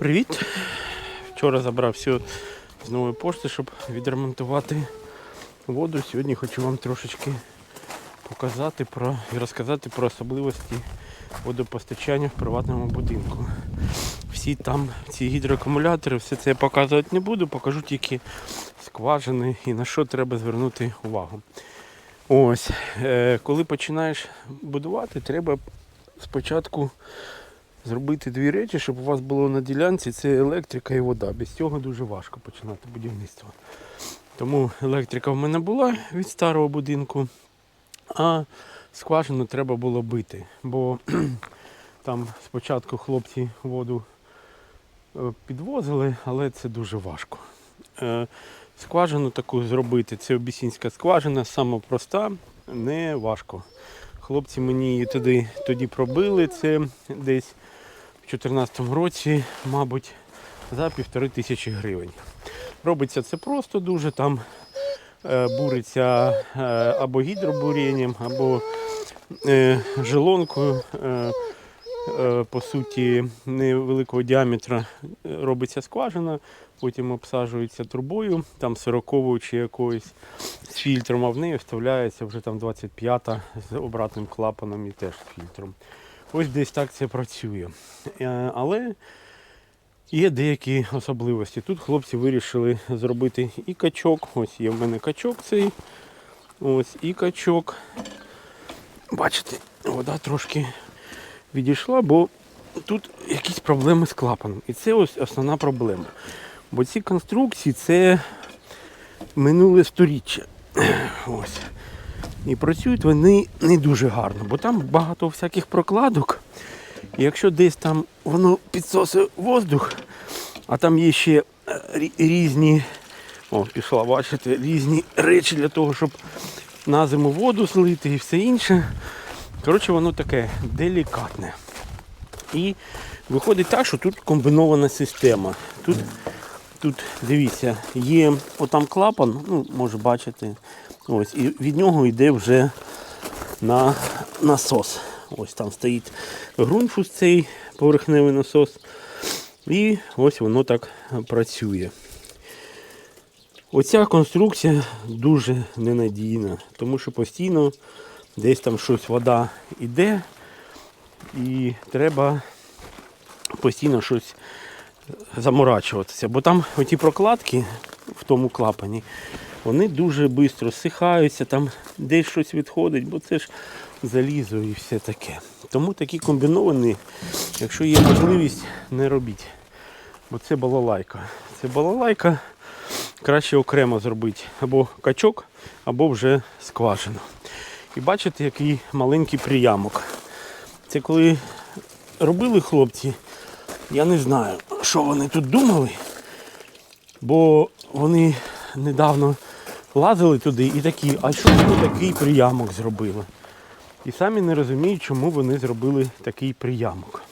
Привіт! Вчора забрав все з нової пошти, щоб відремонтувати воду. Сьогодні хочу вам трошечки показати про і розказати про особливості водопостачання в приватному будинку. Всі там ці гідроакумулятори, все це я показувати не буду, покажу тільки скважини і на що треба звернути увагу. Ось, е, коли починаєш будувати, треба спочатку зробити дві речі, щоб у вас було на ділянці це електрика і вода. Без цього дуже важко починати будівництво. Тому електрика в мене була від старого будинку, а скважину треба було бити. Бо там спочатку хлопці воду е, підвозили, але це дуже важко. Е, Скважину таку зробити, це обіцінська скважина, сама проста, не важко. Хлопці мені її тоді, тоді пробили, це десь 2014 році, мабуть, за півтори тисячі гривень. Робиться це просто дуже, там е, буриться е, або гідробурінням, або е, жилонкою. По суті, невеликого діаметра робиться скважина, потім обсаджується трубою, там 40 чи якоюсь з фільтром, а в неї вставляється вже там 25-та з обратним клапаном і теж з фільтром. Ось десь так це працює. Е, Але є деякі особливості. Тут хлопці вирішили зробити і качок. Ось є в мене качок цей. Ось і качок. Бачите, вода трошки відійшла, бо тут якісь проблеми з клапаном. І це ось основна проблема. Бо ці конструкції це минуле сторіччя. Ось. І працюють вони не дуже гарно, бо там багато всяких прокладок. І якщо десь там воно підсосує воздух, а там є ще е, різні, о, пішла, бачите, різні речі для того, щоб на зиму воду злити і все інше. Коротше, воно таке делікатне. І виходить так, що тут комбінована система. Тут, тут дивіться, є отам клапан, ну, може бачити. Ось, і від нього йде вже на насос. Ось там стоїть грунфус цей поверхневий насос. І ось воно так працює. Оця конструкція дуже ненадійна, тому що постійно десь там щось вода йде і треба постійно щось заморачуватися. Бо там оті прокладки в тому клапані, вони дуже швидко зсихаються, там десь щось відходить, бо це ж залізо і все таке. Тому такі комбіновані, якщо є можливість, не робіть. Бо це балалайка. Це балалайка краще окремо зробити або качок, або вже скважину. І бачите, який маленький приямок. Це коли робили хлопці, я не знаю, що вони тут думали, бо вони недавно лазили туди і такі, а що вони такий приямок зробили? І самі не розуміють, чому вони зробили такий приямок.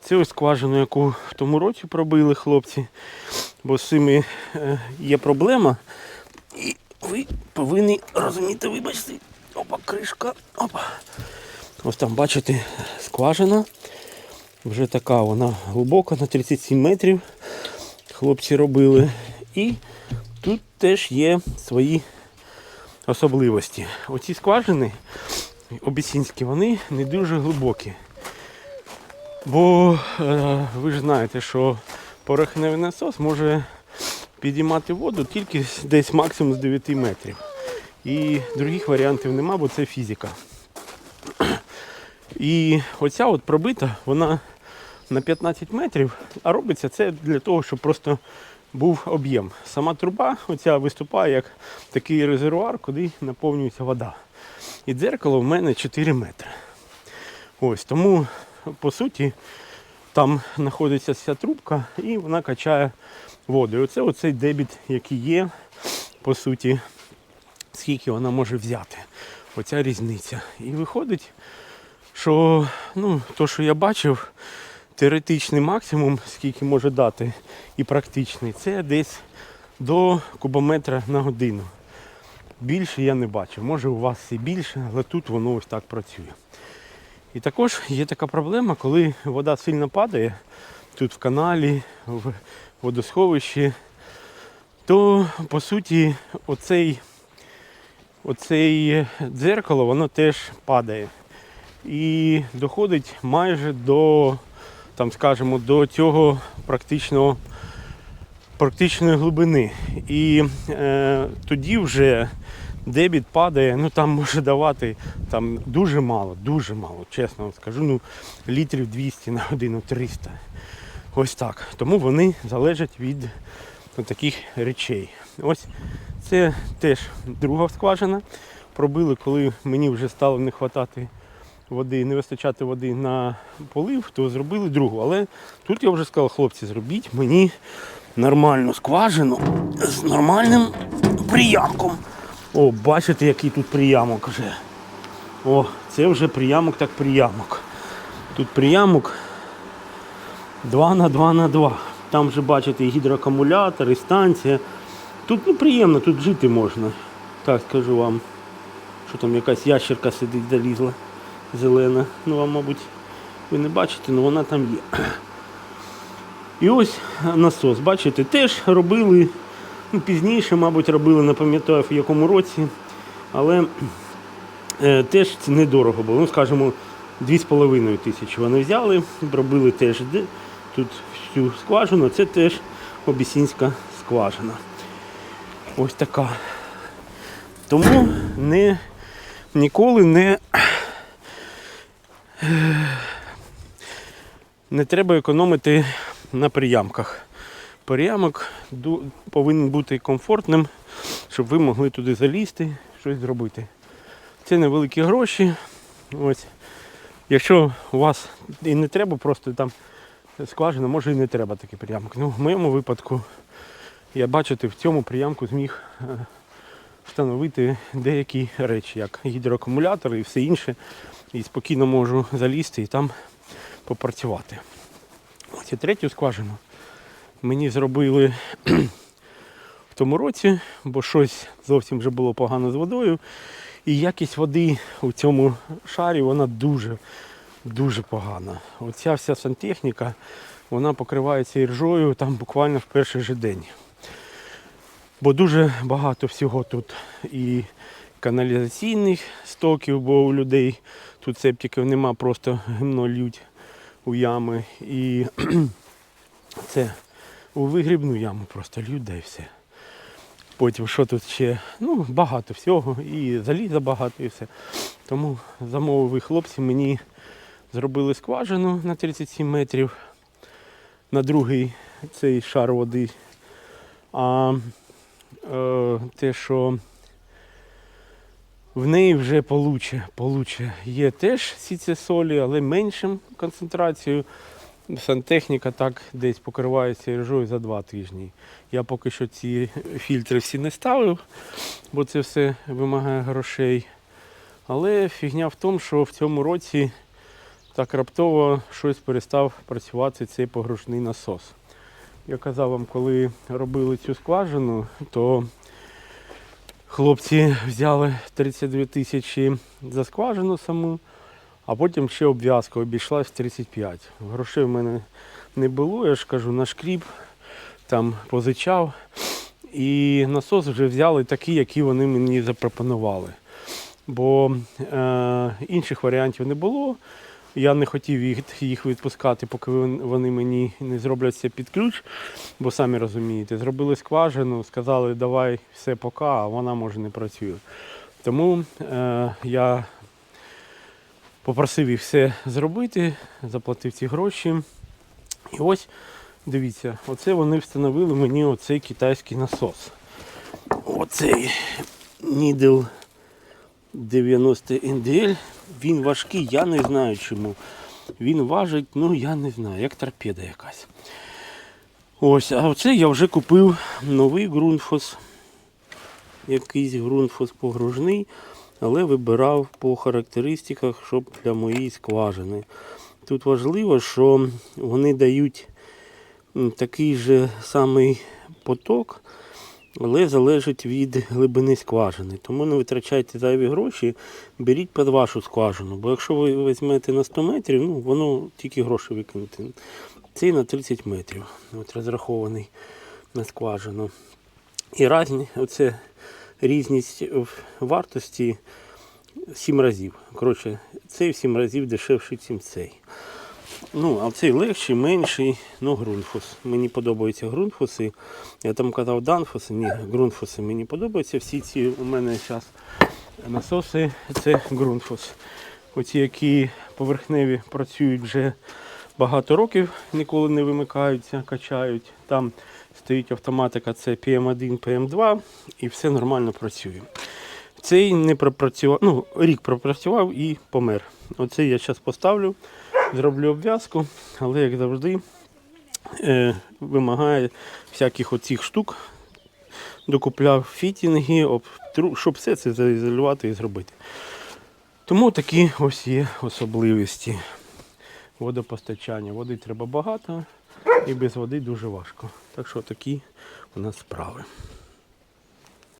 Це ось скважину, яку в тому році пробили хлопці, бо з цими е, є проблема. І ви повинні розуміти, вибачте, опа, кришка, опа. Ось там, бачите, скважина. Вже така вона глибока, на 37 метрів. Хлопці робили. І тут теж є свої особливості. Оці скважини обіцінські, вони не дуже глибокі. Бо е, ви ж знаєте, що порохневий насос може підіймати воду тільки десь максимум з 9 метрів. І других варіантів нема, бо це фізика. І оця от пробита, вона на 15 метрів, а робиться це для того, щоб просто був об'єм. Сама труба оця виступає як такий резервуар, куди наповнюється вода. І дзеркало в мене 4 метри. Ось тому, по суті, там знаходиться вся трубка і вона качає воду. І оце оцей дебіт, який є, по суті, скільки вона може взяти. Оця різниця. І виходить, що ну, то, що я бачив, теоретичний максимум, скільки може дати, і практичний, це десь до кубометра на годину. Більше я не бачив. Може у вас і більше, але тут воно ось так працює. І також є така проблема, коли вода сильно падає, тут в каналі, в водосховищі, то по суті оцей, оцей дзеркало воно теж падає. І доходить майже до, там, скажімо, до цього практичного, практичної глибини. І е, тоді вже дебіт падає, ну там може давати там дуже мало, дуже мало, чесно вам скажу, ну літрів 200 на годину 300. Ось так. Тому вони залежать від таких речей. Ось це теж друга скважина. Пробили, коли мені вже стало не вистачати води, не вистачати води на полив, то зробили другу. Але тут я вже сказав, хлопці, зробіть мені нормальну скважину з нормальним приямком. О, бачите, який тут приямок вже. О, це вже приямок так приямок. Тут приямок 2 на 2 на 2. Там вже бачите і гідроакумулятор, і станція. Тут ну, приємно, тут жити можна. Так скажу вам. Що там якась ящерка сидить, залізла зелена. Ну вам, мабуть, ви не бачите, але вона там є. І ось насос, бачите, теж робили ну, пізніше, мабуть, робили, не пам'ятаю в якому році, але е, теж це недорого було. Ну, скажімо, 2,5 тисячі вони взяли, робили теж тут всю скважину, це теж обісінська скважина. Ось така. Тому не, ніколи не, не треба економити на приямках. Приямок повинен бути комфортним, щоб ви могли туди залізти, щось зробити. Це невеликі гроші. Ось. Якщо у вас і не треба просто там скважина, може і не треба такий приямок. Ну, в моєму випадку, я бачите, в цьому приямку зміг е, встановити деякі речі, як гідроакумулятор і все інше. І спокійно можу залізти і там попрацювати. Ось і третю скважину мені зробили в тому році, бо щось зовсім вже було погано з водою. І якість води у цьому шарі вона дуже, дуже погана. Оця вся сантехніка, вона покривається іржою там буквально в перший же день. Бо дуже багато всього тут і каналізаційних стоків, бо у людей тут септиків нема, просто гімно лють у ями. І це у вигрібну яму просто і все. Потім що тут ще? Ну, багато всього, і заліза багато і все. Тому замовили хлопці мені зробили скважину на 37 метрів на другий цей шар води. А те, що в неї вже получе, получе. Є теж всі ці солі, але меншим концентрацією. Сантехніка так десь покривається іржою за два тижні. Я поки що ці фільтри всі не ставив, бо це все вимагає грошей. Але фігня в тому, що в цьому році так раптово щось перестав працювати цей погружний насос. Я казав вам, коли робили цю скважину, то хлопці взяли 32 тисячі за скважину саму, а потім ще обв'язка обійшлась в 35. Грошей в мене не було, я ж кажу, на шкріп там позичав. І насос вже взяли такий, який вони мені запропонували. Бо е, інших варіантів не було. Я не хотів їх, відпускати, поки вони мені не зроблять все під ключ, бо самі розумієте, зробили скважину, сказали, давай все пока, а вона може не працює. Тому е, я попросив їх все зробити, заплатив ці гроші. І ось дивіться, оце вони встановили мені оцей китайський насос. Оцей Needle 90 NDL. Він важкий, я не знаю чому. Він важить, ну я не знаю, як торпеда якась. Ось, а оце я вже купив новий ґрунтфос. Якийсь ґрунтфос погружний, але вибирав по характеристиках, щоб для моєї скважини. Тут важливо, що вони дають такий же самий поток, але залежить від глибини скважини. Тому не витрачайте зайві гроші, беріть під вашу скважину. Бо якщо ви візьмете на 100 метрів, ну воно тільки гроші викинути. Цей на 30 метрів. От розрахований на скважину. І разні, оце різність в вартості 7 разів. Коротше, цей в 7 разів дешевший, ніж цей. Ну, а цей легший, менший, ну, ґрунфус. Мені подобаються ґрунфуси. Я там казав данфуси, ні, ґрунфуси мені подобаються. Всі ці у мене зараз насоси це ґрунфус. Оці, які поверхневі працюють вже багато років, ніколи не вимикаються, качають. Там стоїть автоматика, це PM1, PM2 і все нормально працює. Цей не пропрацював, ну, рік пропрацював і помер. Оцей я зараз поставлю, зроблю обв'язку, але як завжди е, вимагає всяких оцих штук. Докупляв фітінги, щоб все це заізолювати і зробити. Тому такі ось є особливості водопостачання. Води треба багато і без води дуже важко. Так що такі у нас справи.